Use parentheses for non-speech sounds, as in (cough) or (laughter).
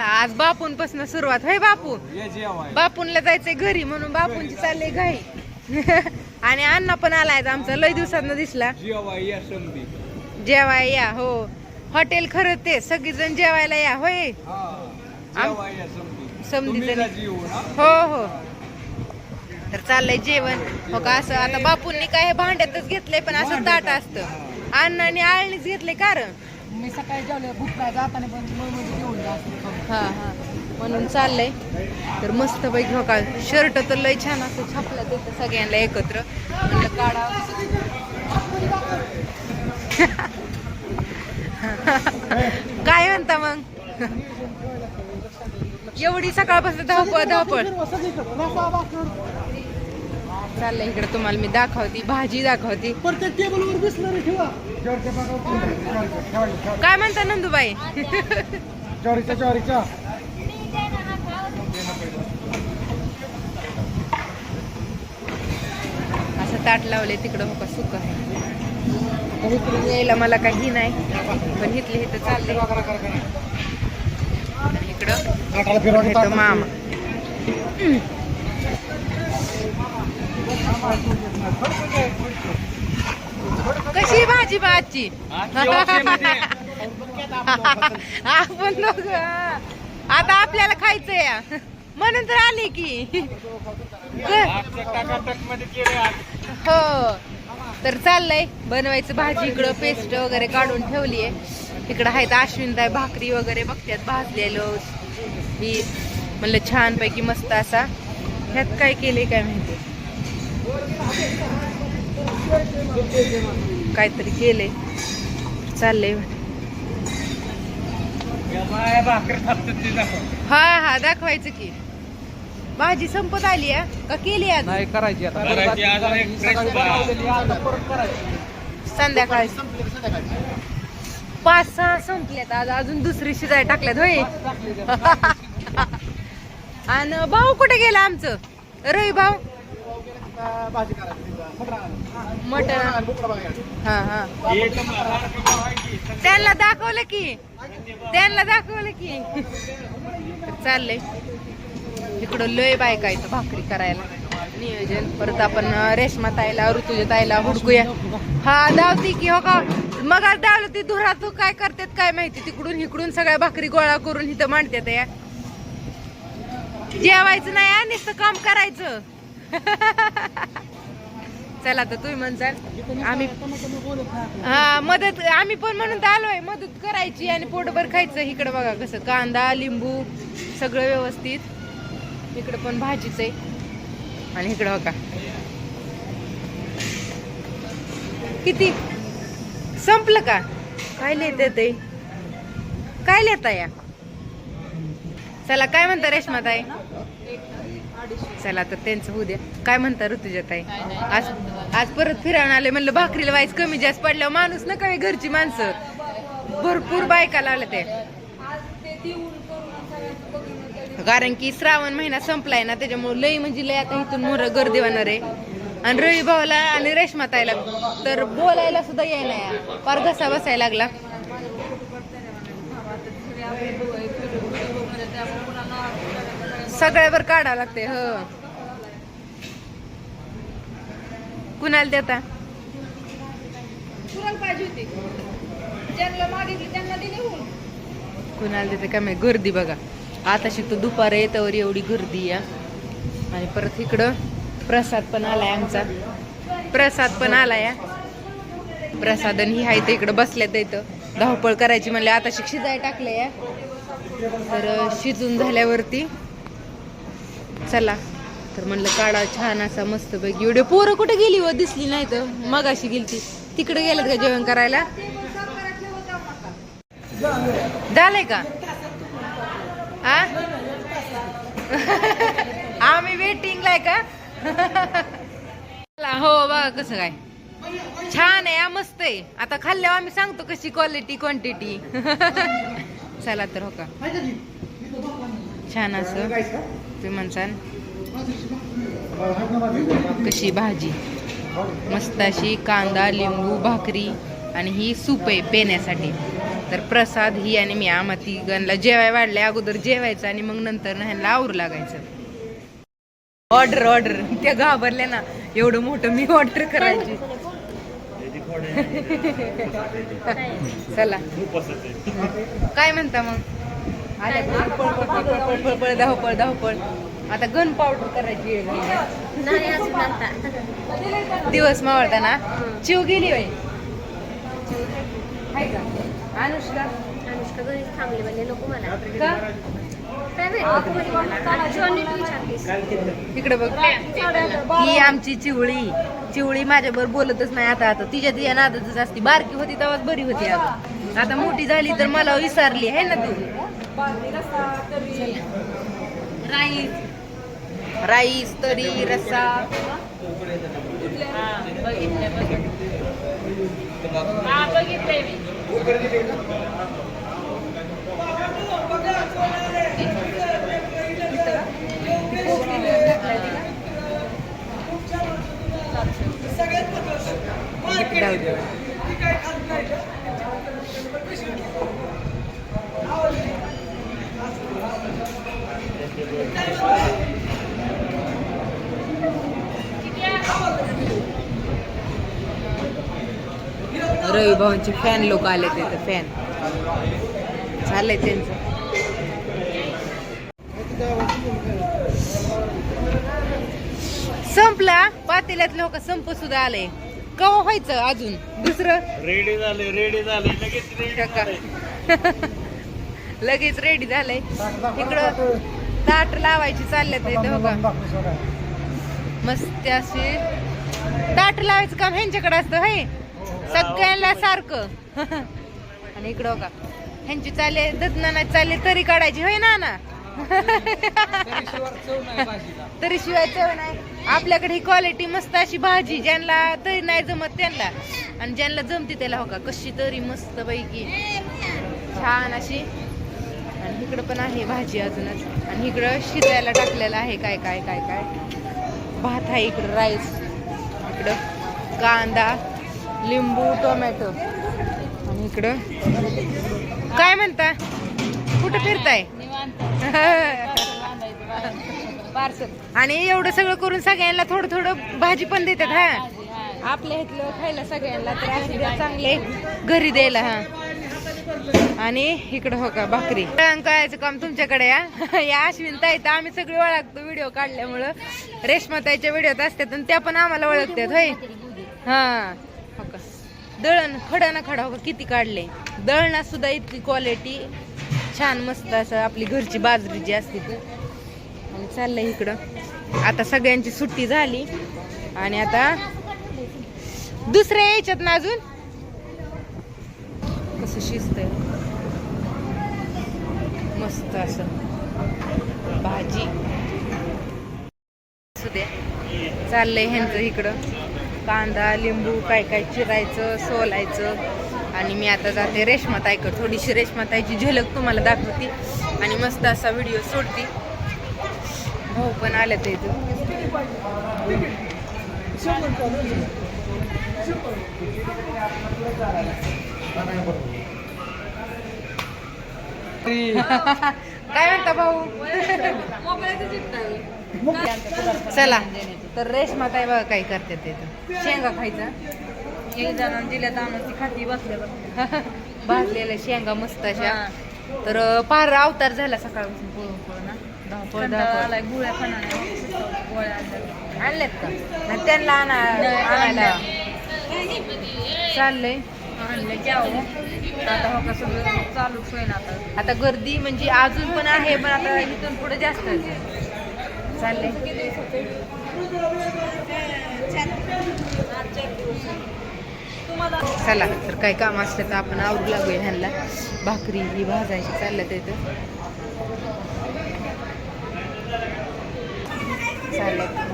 आज बापूंपासून सुरुवात. होय बापू? ये जेवाय बापूंला जायचंय घरी म्हणून बापूंची चालले घाई (laughs) आणि अण्णा पण आलाय आमचा. लय दिवसात दिसला. जेवाय या समधी जेवाय या हो. हॉटेल खरं ते सगळीजण जेवायला या होय? हा. जेवाय या समधी हो. हो तर चाललंय जेवण. हो का असं आता बापूंनी काय हे भांड्यातच घेतलंय पण असं ताट असतं. अण्णाने आळणीच घेतलंय कारण? मी सकाळी जेवले भूक नाही जाताना हा हा. म्हणून चाललंय. तर मस्त पैकी हो का शर्ट तर लय छान असं छापलं देतं सगळ्यांना एकत्र. म्हणलं काढा. काय म्हणता मग? एवढी सकाळपासून धावपळ धावपळ. चाललंय इकडे तुम्हाला मी दाखवती भाजी दाखवती. काय म्हणता नंदुबाई? ज्वारीच्या ज्वारीच्या असं ताट लावले तिकडं हो का सुक आहे. इकडून यायला मला काही नाही पण इथले इथं चालले इकडं इथं मामा. कशी भाजी भाजी? आपण दोघ. आता आपल्याला खायचंय. म्हणून तर आले की. हो. तर चाललंय. बनवायचं भाजी इकडं पेस्ट वगैरे काढून ठेवलीये. इकडं आहेत अश्विनताई भाकरी वगैरे बघत्यात भाजलेलं. ही म्हणलं छान पैकी मस्त असा. ह्यात काय केले काय माहिती? काहीतरी केलंय. चाललंय या बाया भाकरी थापतात ते दाखव. हा हा दाखवायचं की. भाजी संपत आली आहे का केली आज नाही करायची आता. करायची आज एक fresh सकाळी बा. बनवलेली, आता परत करायची. संध्याकाळी. पाच सहा संपल्यात आज. अजून दुसरी शिजाय टाकल्यात होय. (laughs) आणि भाऊ कुठे गेला आमचं? रवी भाऊ? भाजी करायची मटण हा हा. त्यांना दाखवलं की. त्यांना दाखवलं की. चाललंय. इकडं लय बायका इथं भाकरी करायला. नियोजन. परत आपण रेशमा ताईला ऋतुजा ताईला हुडकूया. हा धावती की हो का? मग आज धावलं ती धुरात काय करतात काय माहिती? तिकडून इकडून सगळ्या भाकरी गोळा करून इथं मांडतात या. जेवायचं नाही नुसतं काम करायचं. (laughs) चला तर तुम्ही म्हणसाल. आम्ही हा मदत आम्ही पण म्हणून तर आलोय. मदत करायची आणि पोटभर खायचं. इकडे बघा कसं कांदा लिंबू सगळं व्यवस्थित. इकडे पण भाजीच आहे. आणि इकडं बघा. किती? संपलं का? काय लिहिते ते? काय लिहिता या चला काय म्हणता रेशमा ताई चला तर त्यांचं होऊ द्या. काय म्हणता ऋतुजा ताई आज आज परत फिरावून आले म्हणलं भाकरीला वाईस कमी जास्त पडल्यावर माणूस ना काय घरची माणसं. भरपूर बायका लावल्या ते कारण की श्रावण महिना संपलाय ना त्याच्यामुळे लई म्हणजे लई आता इथून मोर गर्दी होणार आहे. आणि रवी भाऊला आणि रेशमा ताईला तर बोलायला सुद्धा येईना या. फार घसा बसायला लागला. सगळ्यावर काढावं लागते हो. कुणाला देता? कुणाला देते का माहिती गर्दी बघा. आता शिकतो दुपार येतावर एवढी गर्दी या आणि परत इकडं प्रसाद पण आलाय आमचा. प्रसाद पण आलाय. या प्रसाद आणि ही आहे ते इकडं बसल्यात इथं. धावपळ करायची म्हणले आता शिक शिजाय टाकले या तर शिजून झाल्यावरती चला. तर म्हणलं काढा छान असा मस्त पैकी एवढे पोरं कुठे गेली व दिसली नाही तर. मगाशी गेली ती तिकडे गेलेत का जेवण करायला? झालंय का? आ? आम्ही वेटिंगला आहे का? चला, हो बघा कसं काय. छान आहे हा, मस्त आहे. आता खाल्ल्यावर आम्ही सांगतो कशी क्वालिटी क्वांटिटी चला तर हो का? छान असं. तुम्ही म्हणसान कशी भाजी? मस्त अशी कांदा लिंबू भाकरी आणि ही सूप आहे पेण्यासाठी. तर प्रसाद ही आणि मी आम्हा गणला जेवाय वाढले अगोदर जेवायचं आणि मग नंतर ना ह्यांना आवरू लागायचं. ऑर्डर ऑर्डर त्या घाबरल्या ना एवढं मोठं मी ऑर्डर करायची. (laughs) चला. काय म्हणता मग? आल्या. पळ पळ पळ पळ पळ पळ पळ धावपळ धावपळ. आता गन पावडर करायची वेळ. नाही दिवस मावळताना. चिव गेली बाई हाय का? अनुष्का? अनुष्का घरीच थांबली म्हणजे नको मला. का? इकडे बघ. ही आमची चिवळी. चिवळी माझ्याबरोबर बोलतच नाही आता आता तिच्या तिच्या नादातच असती. बारकी होती तेव्हाच बरी होती आता आता मोठी झाली तर मला विसरली आहे ना तू? बाजरी तरी. राईस. राईस तरी रस्सा. सगळ्यात महत्वाचं रवी भाऊंचे फॅन लोक आले ते फॅन चाललंय त्यांचं. संपला. पातेल्यात लोक संप सुद्धा आले कवा व्हायचं अजून? दुसरं? रेडी झाले रेडी झाले. लगेच रेडी? (laughs) लगेच रेडी झालंय. इकडं ताट लावायची चालल्यात इथं हो का मस्त अशी. ताट लावायचं काम ह्यांच्याकडे असतं हे सगळ्यांना सारखं. (laughs) आणि इकडं का ह्यांची चाले ददना नाही चालले तरी काढायची होय ना ना? तरी शिवाय चव नाही (laughs) आपल्याकडे ही क्वालिटी मस्त अशी भाजी ज्यांना तरी नाही जमत त्यांना. आणि ज्यांना जमते त्याला हो का कशी तरी मस्त पैकी. छान अशी. आणि इकडं पण आहे भाजी अजूनच. आणि इकडं शिजायला टाकलेलं आहे काय काय काय काय. भात आहे इकडं राईस. इकडं कांदा. लिंबू टोमॅटो. आणि इकडं? काय म्हणता? कुठं फिरताय? पार्सल. आणि एवढं सगळं करून सगळ्यांना थोडं थोडं भाजी पण देतात हा? आपल्या इथलं खायला सगळ्यांना तर असू द्या चांगले घरी द्यायला हा. आणि इकडं हो का भाकरी. कळायचं काम तुमच्याकडे या या अश्विन ताई तर आम्ही सगळे ओळखतो व्हिडिओ काढल्यामुळं. रेशमा ताईच्या व्हिडिओत असतात आणि त्या पण आम्हाला ओळखतात होय? हा. फकस. दळण खडा ना खडा किती काढले? दळणा सुद्धा इतकी क्वालिटी छान मस्त असं आपली घरची बाजरी जी असते ती. आणि चाललंय इकडं. आता सगळ्यांची सुट्टी झाली. आणि आता दुसऱ्या याच्यात ना अजून? कसं शिजतंय? मस्त असं. भाजी. असू दे. चाललंय ह्यांचं इकडं. कांदा लिंबू काय काय चिरायचं सोलायचं. आणि मी आता जाते रेशमाताईकडे थोडीशी रेशमाताईची झलक तुम्हाला दाखवते. आणि मस्त असा व्हिडिओ सोडते. भाऊ पण आले ते (laughs) काय म्हणता भाऊ? चला. तर रेशमाताई बघा काय करते ते शेंगा खायचा. एक जणांना दिल्या तर ती खाती बसल्या (laughs) भाजलेल्या शेंगा मस्त अशा. तर फार अवतार झाला सकाळपासून पळून पळून धावपळ गोळ्या पण गोळ्या आणल्यात. का? नाही, त्यांना आणा आणायला. चाललंय. आता हो का सगळं चालूच होईना आता. आता गर्दी म्हणजे अजून पण आहे पण आता इथून पुढे जास्त चालले. चला तर काही काम असलं तर आपण आवरू लागूया ह्यांना. भाकरी ही भाजायची चाललं तर चालेल